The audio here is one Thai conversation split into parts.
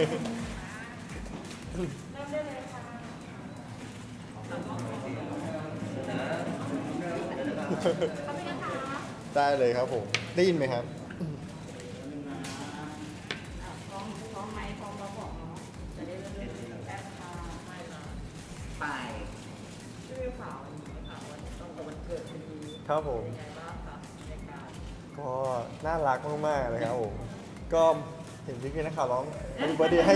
ได้เลยค่ะเขาเป็นนะคะได้เลยครับผม ได้ยินไหมครับอะพร้อมพร้อมไหมพร้อมเราบอกเนาะจะได้เริ่มเล่นแอปค่ะไม่ค่ะไปชื่อข่าววันนี้ค่ะวันตรงกับวันเกิดพอดีครับผม เป็นไงบ้างคะในการก็น่ารักมากๆเลยครับผม ก็ เห็นพี่ๆนักข่าวร้องวันนี้เบอร์ดีให้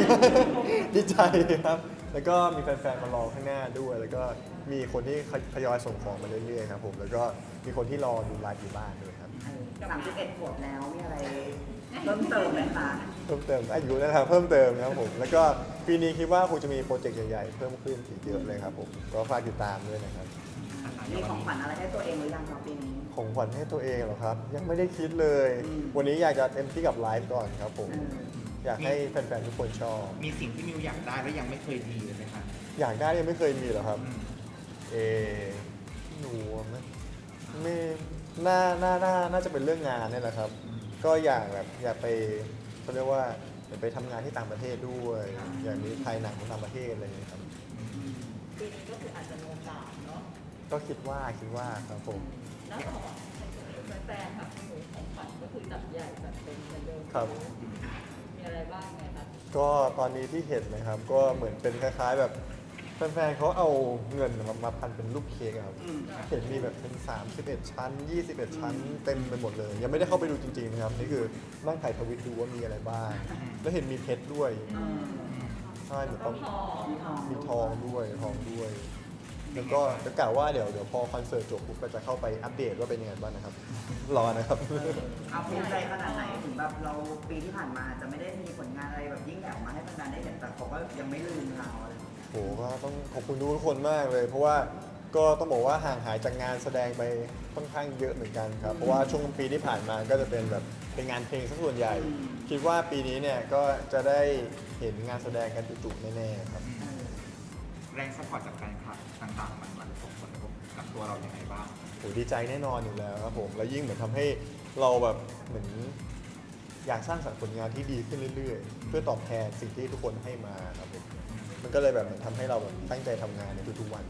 ดีใจครับ แล้วก็มีแฟนๆมารอข้างหน้าด้วย แล้วก็มีคนที่ทยอยส่งของมาเรื่อยๆครับผม แล้วก็มีคนที่รอดูไลฟ์อยู่บ้านด้วยครับ สามสิบเอ็ดขวบแล้วมีอะไรเพิ่มเติมไหมคะเพิ่มเติมอายุนะครับเพิ่มเติมนะครับผม แล้วก็ปีนี้คิดว่าคงจะมีโปรเจกต์ใหญ่ๆ เพิ่มขึ้นอีกเยอะเลยครับผม ก็ฝากติดตามด้วยนะครับ มีของขวัญอะไรให้ตัวเองหรือยังครับปีนี้ ของขวัญให้ตัวเองเหรอครับ ยังไม่ได้คิดเลย อืม วันนี้อยากจะเต็มที่กับไลฟ์ก่อนครับผมเอออยากให้แฟนๆทุกคนชอบ มีสิ่งที่มิวอยากได้แล้วยังไม่เคยมีเลยไหมคะอยากได้ยังไม่เคยมีเหรอครับ อืมเอหนูไม่ไม่น่าน่าน่าน่าจะเป็นเรื่องงานเนี่ยแหละครับ ก็อยากแบบอยากไปเขาเรียกว่าอยากไปทำงานที่ต่างประเทศด้วย อยากมีถ่ายหนังของต่างประเทศอะไรอย่างเงี้ยครับ ปีนี้ก็คืออาจจะมีโอกาสเนาะก็คิดว่าคิดว่าครับผมแล้วของแฟนๆค่ะหนูของขวัญก็คือจัดใหญ่จัดเต็มเหมือนเดิมครับ มีอะไรบ้างไงคะก็ตอนนี้ที่เห็นนะครับ ก็เหมือนเป็นคล้าย ๆ แบบแฟนๆเขาเอาเงินมามาพันเป็นรูปเค้กอะครับ อืม เห็นมีแบบเป็น 31 ชั้น 21 ชั้น เต็มไปหมดเลย ยังไม่ได้เข้าไปดูจริงๆนะครับ นี่คือนั่งถ่ายทวิตดูว่ามีอะไรบ้าง แล้วเห็นมีเพชรด้วยเออใช่เหมือนต้ต้อองงทองมีทองมีทองด้วยทองด้วย แล้วก็จะกล่าวว่าเดี๋ยวเดี๋ยวพอคอนเสิร์ตจบปุ๊บก็จะเข้าไปอัปเดตว่าเป็นยังไงบ้างนะครับ รอนะครับ เอาภูมิใจขนาดไหนถึงแบบเราปีที่ผ่านมาจะไม่ได้มีผลงานอะไรแบบยิ่งใหญ่ออกมาให้แฟนๆได้เห็นแต่เขาก็ยังไม่ลืมเราอะไรอย่างเงี้ย โหก็ต้องขอบคุณทุกคนมากเลย เพราะว่าก็ต้องบอกว่าห่างหายจากงานแสดงไปค่อนข้างเยอะเหมือนกันครับ เพราะว่าช่วงปีที่ผ่านมาก็จะเป็นแบบเป็นงานเพลงซะส่วนใหญ่คิดว่าปีนี้เนี่ยก็จะได้เห็นงานแสดงกันจุๆแน่ๆครับเออแรงสปอร์ตจากแฟนค ตัวเราอย่างไรบ้างโหดีใจแน่นอนอยู่แล้วครับผมแล้วยิ่งเหมือนทำให้เราแบบเหมือนอยากสร้างสรรค์ผลงานที่ดีขึ้นเรื่อยๆ เพื่อตอบแทนสิ่งที่ทุกคนให้มาครับผมมันก็เลยแบบเหมือนทำให้เราแบบตั้งใจทำงานในทุกๆวัน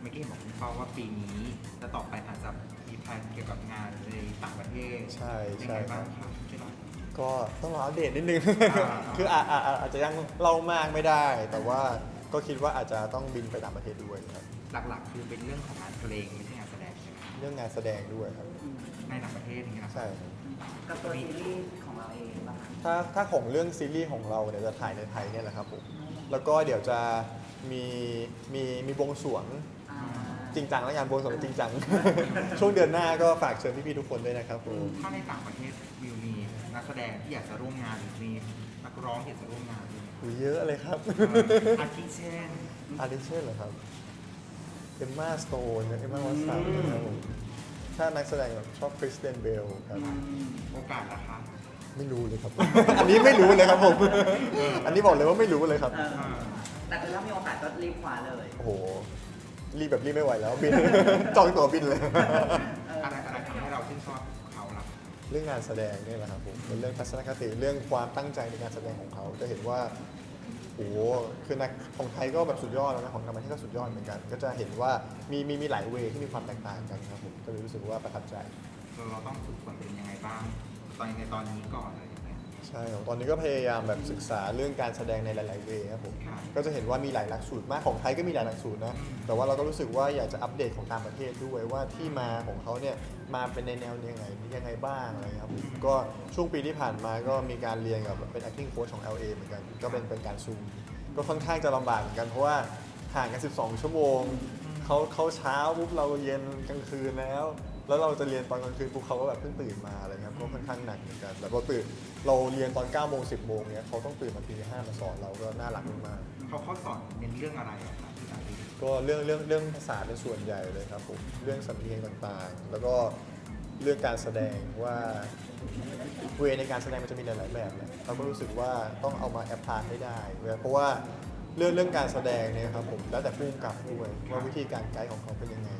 เมื่อกี้บอกคุณเป้าว่าปีนี้และต่อไปอาจจะมีแพลนเกี่ยวกับงานในต่างประเทศใช่ยังใช่ไงคบ้ารังบครับช่วยเล่า ก็ต้องรออัปเดตนิดนึง อ่า คืออาอาอาอาจจะยังเล่ามากไม่ได้ แต่ว่าก็คิดว่าอาจจะต้องบินไปต่างประเทศด้วยครับ หลักๆ คือเป็นเรื่องของงานเพลงไม่ใช่งานแสดงใช่ไหมครับเรื่องงานแสดงด้วยครับอืมในต่างประเทศอย่างเงี้ยนะใช่กับตัวซีรีส์ของเราเองป่ะคะถ้าถ้าของเรื่องซีรีส์ของเราเนี่ยจะถ่ายในไทยเนี่ยแหละครับผมแล้วก็เดี๋ยวจะมีมีมีบวงสรวงอ่าจริงจังแล้วงานบวงสรวงจริงจัง ช่วงเดือนหน้าก็ฝากเชิญพี่ๆทุกคนด้วยนะครับผมถ้าในต่างประเทศวิวมีนักแสดงที่อยากจะร่วมงานหรือมีนักร้องที่อยากจะร่วมงานด้วยไหมหูเยอะเลยครับอาทิเช่นอาริเช่นเหรอครับ เอมมาสโตนเอมมาวัตสันครับผมถ้านักแสดงแบบชอบคริสเตนเบลครับอืมโอกาสนะคะไม่รู้เลยครับ อันนี้ไม่รู้เลยครับผม อันนี้บอกเลยว่าไม่รู้เลยครับ เออแต่คือถ้ามีโอกาสก็รีบคว้าเลยโอ้โห รีบแบบรีบไม่ไหวแล้วบิน จองตั๋วบินเลย เอออะไรอะไรทำให้เราชื่นชอบเขาล่ะเรื่องงานแสดงเนี่ยแหละครับผมเป็นเรื่องทัศนคติเรื่องความตั้งใจในการแสดงของเขา จะเห็นว่า โอ้โหคือนักของไทยก็แบบสุดยอดแล้วนะของต่างประเทศก็สุดยอดเหมือนกัน ก็จะเห็นว่ามีมีมีหลายเวที่มีความแตกต่างกันครับผมก็เลยรู้สึกว่าประทับใจ เราเราต้องฝึกฝนเป็นยังไงบ้างตอนในตอนนี้ก่อนเลย ใช่ครับตอนนี้ก็พยายามแบบศึกษาเรื่องการแสดงในหลายๆเวย์ครับผมครับก็จะเห็นว่ามีหลายหลักสูตรมากของไทยก็มีหลายหลักสูตรนะแต่ว่าเราก็รู้สึกว่าอยากจะอัปเดตของต่างประเทศด้วยว่าที่มาของเขาเนี่ยมาเป็นในแนวยังไงยังไงบ้างอะไรครับผมก็ช่วงปีที่ผ่านมาก็มีการเรียนกับเป็น acting coach ของ LA เหมือนกันก็เป็นเป็นการซูมก็ค่อนข้างจะลำบากเหมือนกันเพราะว่าห่างกัน 12 ชั่วโมง เขาเขาเช้าปุ๊บเราเย็นกลางคืนแล้ว แล้วเราจะเรียนตอนกลางคืนปุ๊บเขาก็แบบเพิ่งตื่นมาอะไรครับก็ค่อนข้างหนักเหมือนกันแล้วเราตื่นเราเรียนตอน9โมง10โมงเนี่ยเขาต้องตื่นมาตีห้ามาสอนเราก็น่ารักมากเขาเขาสอนเน้นเรื่องอะไรอะครับที่อาทิตย์ๆก็เรื่องเรื่องเรื่องภาษาเป็นส่วนใหญ่เลยครับผมเรื่องสำเนียงต่างๆ แล้วก็เรื่องการแสดงว่าเวในการแสดงมันจะมีหลายๆแบบแหละเราก็รู้สึกว่าต้องเอามาแอพพลายให้ได้เพราะว่าเรื่องเรื่องการแสดงเนี่ยครับผมแล้วแต่ผู้กำกับด้วยว่าวิธีการไกด์ของเขาเป็นยังไง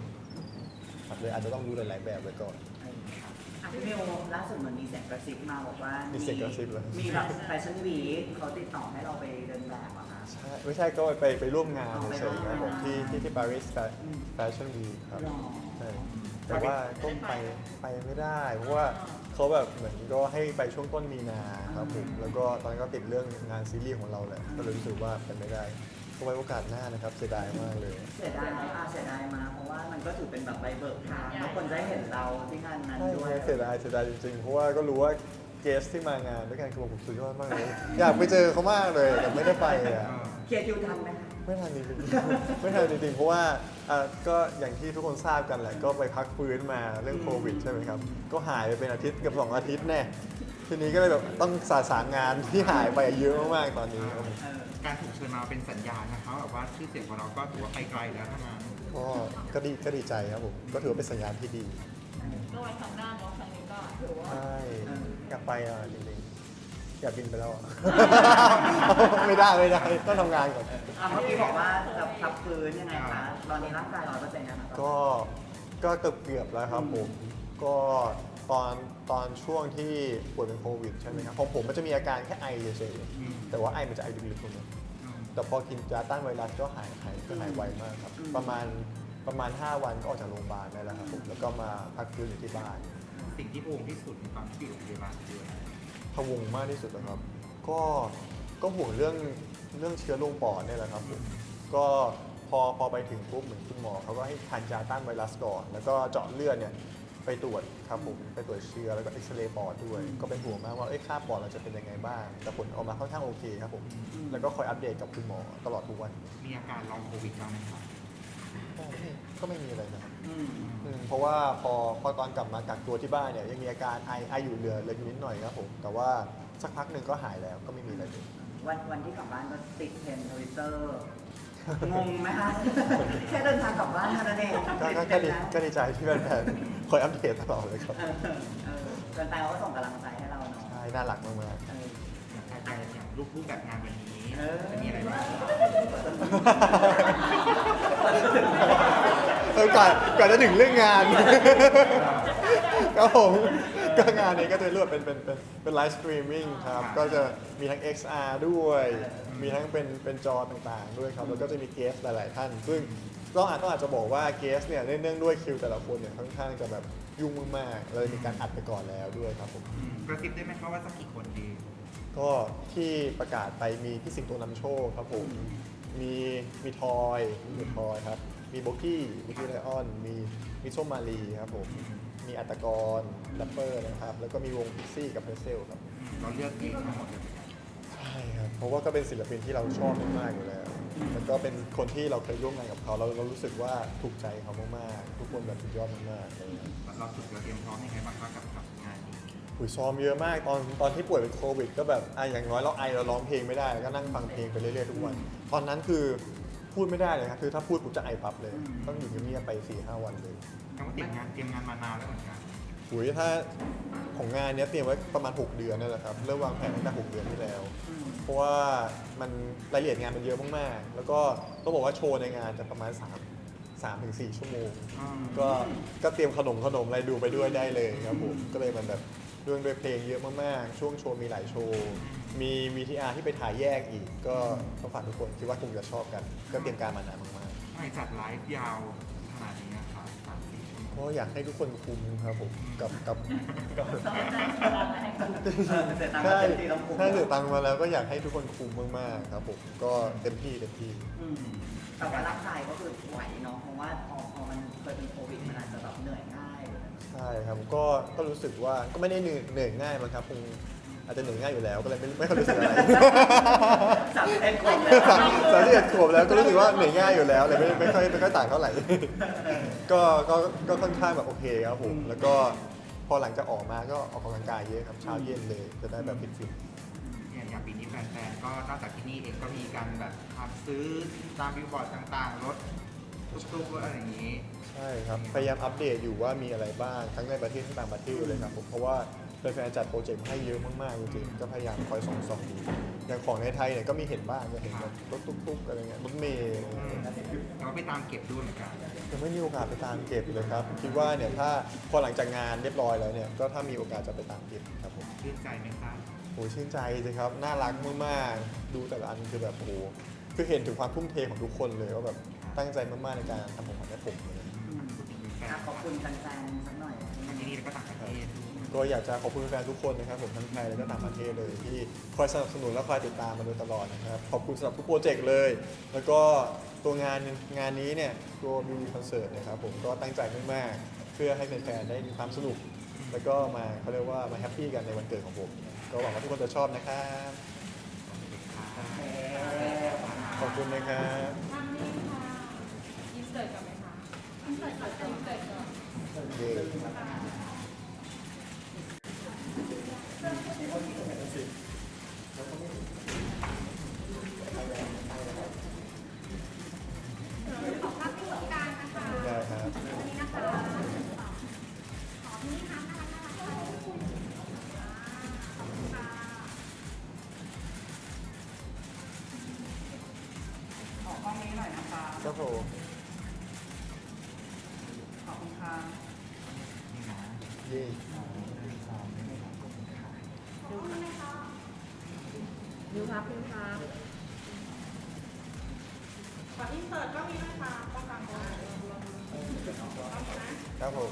ครับเลยอาจจะต้องรู้หลายๆแบบไว้ก่อน อะพี่มิวล่าสุดเหมือนมีเสียงกระซิบมาบอกว่ามีมีเสียงกระซิบเหรอ มีแบบแฟชั่นวีคเขาติดต่อให้เราไปเดินแบบอะคะใช่ไม่ใช่ก็ไปไปร่วมงานอ๋อไปเฉร่วยมๆครับผมงานที่ที่ที่ปารีสอืม แฟชั่นวีครับ หรอใช่แต่ว่าก็ไปไปไม่ได้ เพราะว่าเขาแบบเหมือนก็ให้ไปช่วงต้นมีนาครับผมแล้วก็ตอนนั้นก็ติดเรื่องงานซีรีส์ของเราแหละก็เลยรู้สึกว่าเป็นไม่ได้ ก็ไว้โอกาสหน้านะครับเสียดายมากเลย เสียดายไหมอาเสียดายมาเพราะว่ามันก็ถือเป็นแบบใบเบิกทางแล้วคนจะได้เห็นเราที่งานนั้นใช่ด้วย เสียดายเสียดายจริงๆ เพราะว่าก็รู้ว่าเกสที่มางานด้วยกันคือผมสุดยอดมากเลย อยากไปเจอเขามากเลย แต่ไม่ได้ไปอะเออเคลียร์คิวทันไหมคะ ไม่ทันจริงๆ ไม่ทันจริงๆ เพราะว่าอะก็อย่างที่ทุกคนทราบกันแหละ ก็ไปพักฟื้นมาเรื่องโควิดใช่ไหมครับ ก็หายไปเป็นอาทิตย์เกับสองอาทิตย์แน่ ทีนี้ก็เลยแบบต้องสาสางงานที่หายไปเยอะมากๆตอนนี้ครับผม เออ การถูกเชิญมาเป็นสัญญาณนะคะแบบว่าชื่อเสียงของเราก็ถือว่าไปไกลแล้วทั้งนั้นก็ก็ดีก็ดีใจครับผมก็ถือว่าเป็นสัญญาณที่ดีก็ไว้ครั้งหน้าเนาะครั้งนี้ก็ถือว่าใช่อยากไปอะจริงๆอยากบินไปแล้วอะ ไม่ได้ไม่ได้ต้องทำงานก่อน อะเมื่อกี้บอกว่าจะพักฟื้นยังไงคะ ตอนนี้ร่างกายร้อยเปอร์เซ็นต์ยังคะก็ก็เกือบเกือบๆแล้วครับผม ก็ ตอนตอนช่วงที่ป่วยเป็นโควิดใช่ไหมครับของผมมันจะมีอาการแค่ไอเฉยอืมๆแต่ว่าไอมันจะไอลึกๆตรงนี้อืมแต่พอกินยาต้านไวรัสก็หายหายก็หายไวมากครับ ประมาณประมาณ 5 วันก็ออกจากโรงพยาบาลได้แล้วครับผมแล้วก็มาพักฟื้นอยู่ที่บ้าน สิ่งที่ภูมิที่สุดในตอนที่อยู่โรงพยาบาลคืออะไรพะวงมากที่สุดนะครับ ก็ก็ห่วงเรื่องเรื่องเชื้อลงปอดเนี่ยแหละครับผมก็พอพอไปถึงปุ๊บเหมือนคุณหมอเขาก็ให้ทานยาต้านไวรัสก่อน แล้วก็เจาะเลือดเนี่ย ไปตรวจครับผมไปตรวจเชื้อแล้วก็เอ็กซเรย์ปอดด้วย ก็เป็นห่วงมากว่าเอ้ยค่าปอดเราจะเป็นยังไงบ้าง แต่ผลออกมาค่อนข้างโอเคครับผมแล้วก็คอยอัปเดตกับคุณหมอตลอดทุกวันมีอาการลองโควิดบ้างไหมครับก็ไม่ก็ไม่มีอะไรนะครับอืมอืมเพราะว่าพอพอตอนกลับมากักตัวที่บ้านเนี่ยยังมีอาการไอไออยู่เหลือเหลยนิดหน่อยครับผมแต่ว่าสักพักหนึ่งก็หายแล้วก็ไม่มีอะไรเลยวันวันที่กลับบ้านก็ติดเทรนด์ทวิตเตอร์ งงไหมคะ แค่เดินทางกลับบ้านเท่านั้นเองก็ก็ติก็ดเทรดีนด์นะก็ดีใจที่แฟนๆคอยอัปเดตตลอดเลยครับเออเออแฟนๆเขาก็ส่งกำลังใจให้เราเนาะใช่น่ารักมากเอออยากใจอย่างรูปรูปแบบงานวันนี้เออจะมีอะไรบ้างๆเออก่อนก่อนจะถึงเรื่องงาน ครับผม ก็งานนี้ก็จะรวดเป็นเป็นเป็นเป็นไลฟ์สตรีมมิ่งครับ ก็จะมีทั้ง XR ด้วย มีทั้งเป็นเป็นจอต่างๆ ด้วยครับ แล้วก็จะมีเกสหลาย ๆ ท่าน ซึ่งต้องอาจต้องอาจจะบอกว่าเกสเนี่ยเนื่องด้วยคิวแต่ละคนเนี่ยค่อนข้างจะแบบยุ่งมากๆเลยมีการอัดไปก่อนแล้วด้วยครับผม อืมกระซิบได้ไหมครับว่าสักกี่คนดี ก็ที่ประกาศไปมีพี่สิงโตนำโชคครับผม มีมีทอยมีทอยครับ มีโบกี้มีกี้ไลออน มีมีส้มมาลีครับผม มีอัตกรแรปเปอร์นะครับ แล้วก็มีวงพิกซี่กับเพรสเซลครับอืมเราเลือกเองทั้งหมดเลยใช่ครับเพราะว่าก็เป็นศิลปินที่เราชอบมากๆอยู่แล้วแล้วก็เป็นคนที่เราเคยร่วมงานกับเขาเราเรารู้สึกว่าถูกใจเขามากๆทุกคนแบบสุดยอดมากๆอะไรอย่างเงี้ย เราฝึกเราเตรียมพร้อมยังไงบ้างครับกับกับงานนี้อุยซ้อมเยอะมากตอนตอนที่ป่วยเป็นโควิด ก็แบบอะอย่างน้อยเราไอเราร้องเพลงไม่ได้แล้วก็นั่งฟังเพลงไปเรื่อยๆทุกวัน ตอนนั้นคือ พูดไม่ได้เลยครับคือถ้าพูดผมจะไอปั๊บเลย ต้องอยู่เงียบๆไป4ีหวันเลยต้องเตรียมงานเตรียมงานมานานแล้วเหมือนกันอุยถ้าของงานเนี้ยเตรียมไว้ประมาณ 6 เดือนนั่นแหละครับเริ่มวางแผนตั้งแต่6เดือนที่แล้วอืมเพราะว่ามันรายละเอียดงานมันเยอะมากๆ แล้วก็ต้องบอกว่าโชว์ในงานจะประมาณ 3 3ถึง4ชั่วโมงอืมก็ก็เตรียมขนมขนมอะไรดูไปด้วยได้เลยครับผมก็เลยมันแบบ เรื่องด้วยเพลงเยอะมากๆ ช่วงโชว์มีหลายโชว์ มี VTR ที่ไปถ่ายแยกอีก ก็ต้องฝากทุกคนคิดว่าคงจะชอบกัน ก็เตรียมการมานานมากทำไมจัดไลฟ์ยาวขนาดนี้นะครับสามสี่ชั่วโมงๆก็อยากให้ทุกคนคุ้มครับผมกับกับกับต้องใจพลังให้คุณเออเสียตังค์ใช่เต็มที่ต้องคุ้มถ้าเสียตังค์มาแล้วก็อยากให้ทุกคนคุ้มมากๆครับผมก็เต็มที่เต็มที่ อืมแต่ว่าร่างกายก็คือไหวเนาะเพราะว่าพอพอมันเคยเป็นโควิดมันอาจ ช่ครับก็ก็รู้สึกว่าก็ไม่ได้เหนื่อยเหนื่อยง่ายมั้งครับคงอาจจะเหนื่อยง่ายอยู่แล้วก็เลยไม่ไม่ค่อยรู้สึกอะไรสามสิบเอ็ดคนเลยสามสามสิบเอ็ดขวบแล้วก็รู้สึกว่าเหนื่อยง่ายอยู่แล้วเลยไม่ไม่ค่อยไม่ค่อยต่างเท่าไหร่ก็ก็ก็ค่อนข้างแบบโอเคครับผมแล้วก็พอหลังจากออกมาก็ออกกำลังกายเยอะครับเช้าเย็นเลยจะได้แบบฟิตเนี่ยอย่างปีนี้แฟนๆก็นอกจากที่นี่เองก็มีการแบบทำซื้อตามบิลบอร์ดต่างๆ รถ ตุ๊กๆอะไรอย่างนี้ๆใช่ครับ พยายามอัปเดตอยู่ว่ามีอะไรบ้างทั้งในประเทศทั้งต่างประเทศเลยครับผมเพราะว่าแฟนๆจัดโปรเจกต์มาให้เยอะมากๆจริงๆก็พยายามคอยส่องส่องดูอย่างของในไทยเนี่ยก็มีเห็นบ้างจะเห็นแบบรถตุ๊กๆอะไรเงี้ยรถเมล์อะไรอืมเงี้ยเราก็ไปตามเก็บด้วยเหมือนกันยังไม่มีโอกาสไปตามเก็บเลยครับคิดว่าเนี่ยถ้าพอหลังจากงานเรียบร้อยแล้วเนี่ยก็ถ้ามีโอกาสจะไปตามเก็บครับผมชื่นใจไหมคะโหชื่นใจเลยครับน่ารักมากๆดูแต่ละอันคือแบบโห คือเห็นถึงความทุ่มเทของทุกคนเลยว่าแบบตั้งใจมากๆในการทำของขวัญให้ผมเลยอืมพูดถึงแฟอะนขอบคุณแฟนๆสักหน่อยทั้งที่นี่แล้วก็ต่างประเทศก็อยากจะขอบคุณแฟนๆทุกคนนะครับผมทั้งไทยและก็ต่างประเทศเลย ที่คอยสนับสนุนและคอยติดตามมาโดยตลอดนะครับขอบคุณสำหรับทุกโปรเจกต์เลย แล้วก็ตัวงานงานนี้เนี่ยตัวบิวคอนเสิร์ตนะครับผมก็ตั้งใจมากๆเพื่อให้แฟนๆได้มีความสนุก แล้วก็มาเขาเรียกว่ามาแฮปปี้กันในวันเกิดของผม ก็หวังว่าทุกคนจะชอบนะครับขอบคุ ณนะครับทำนี่ค่ะอินเสิร์ตกันไหมคะอินเสิร์ตก่อนอินเสิร์ตก่อนเย้ขอภาพที่สงกรารนะคะ ได้ครับ อันนี้นะคะ ขอที่นี่ค่ะน่ารักน่ารักค่ะขอบคุณค่ะ ขอกล้องนี้หน่อยนะ คะครับผมขอบคุณค่ะนี่นะเย้ดูครับดูครับขออินเสิร์ตก็มีนะคะต้องการก่อนครับผม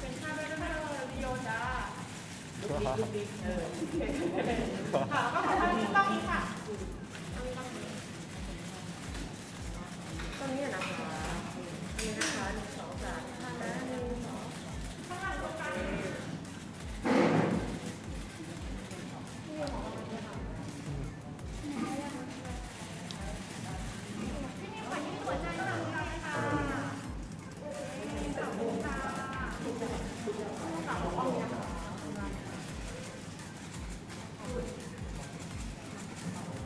เป็นภาพได้ด้วยวิดีโอจ้าค่ะก็ขอภาพที่ต้องนี้ค่ะต รงนี้นะคะนนี้นะคะหนึ่งสองสามห้านะหนึ่งสองข้างหลังตรงกลาง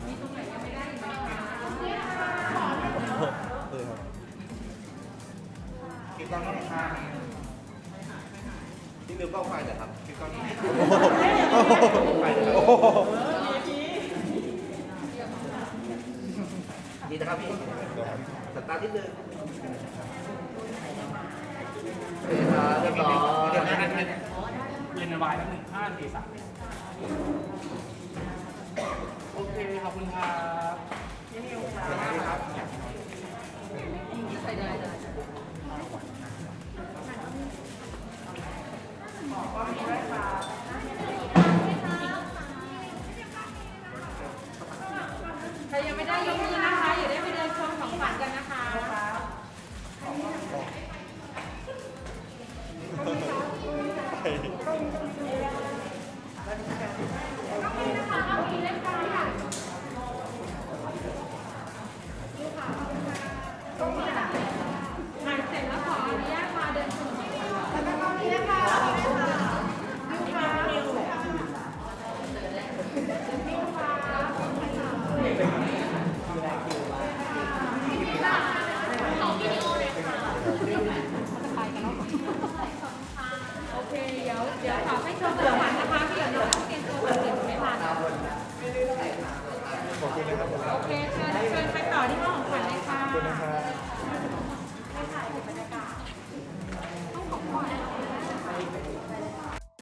มีตรงไหนยังไม่ได้อีกไหมคะ นี่ครับ คลิปกล้องนี้ค่ะที่ลืมกล้องไฟเหรอครับคลิปกล้องนี้ไฟเลยครับดีนะครับพี่ส ตาทนิดนึงเรียบร้อยเดี๋ยวนะเย็นวายแล้วหนึ่งห้าสี่สามโอเคขอบคุณครับใครยังไม่ได้ยกมือนะคะอย่าได้ไปเดินชม ขวัญกันนะคะ